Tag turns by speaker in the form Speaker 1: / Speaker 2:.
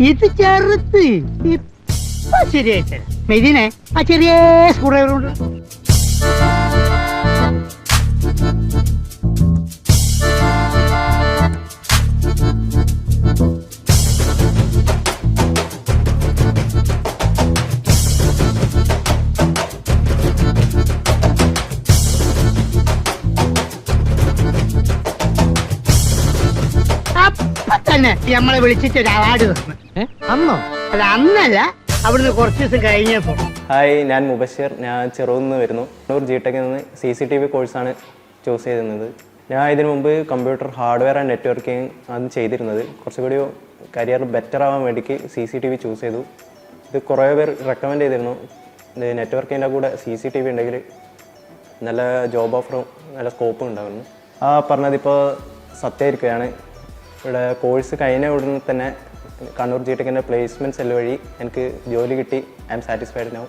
Speaker 1: ഇത് ചെറുത്ത് ഇപ്പൊ ശരിയായിട്ട് ആ ചെറിയ സ്ക്രൂ അപ്പൊ തന്നെ നമ്മളെ വിളിച്ചിട്ട് ഒരു അവാർഡ് തന്നു.
Speaker 2: അന്നോ?
Speaker 1: അല്ല അന്നല്ല അവിടുന്ന് കുറച്ച് ദിവസം കഴിഞ്ഞപ്പോ.
Speaker 3: ഹായ് ഞാൻ മുബഷീർ ഞാൻ ചെറുന്ന് വരുന്നു. കണ്ണൂർ ജി ടെക്കിൽ നിന്ന് സി സി ടി വി കോഴ്സാണ് ചൂസ് ചെയ്തിരുന്നത്. ഞാൻ ഇതിനു മുമ്പ് കമ്പ്യൂട്ടർ ഹാർഡ്വെയർ ആൻഡ് നെറ്റ്വർക്കിംഗ് ആണ് ചെയ്തിരുന്നത്. കുറച്ചുകൂടി കരിയർ ബെറ്റർ ആവാൻ വേണ്ടിക്ക് C C T V choose ചെയ്തു. ഇത് കുറേ പേർ റെക്കമെൻഡ് ചെയ്തിരുന്നു. നെറ്റ്വർക്കിന്റെ കൂടെ സി സി ടി വി ഉണ്ടെങ്കിൽ നല്ല ജോബ് ഓഫറും നല്ല സ്കോപ്പും ഉണ്ടാകുന്നു ആ പറഞ്ഞതിപ്പോൾ സത്യമായിരിക്കുകയാണ്. ഇവിടെ കോഴ്സ് കഴിഞ്ഞ ഉടനെ തന്നെ കണ്ണൂർ ജി ടെക്കിന്റെ പ്ലേസ്മെന്റ് സെൽ വഴി എനിക്ക് ജോലി കിട്ടി. I M satisfied now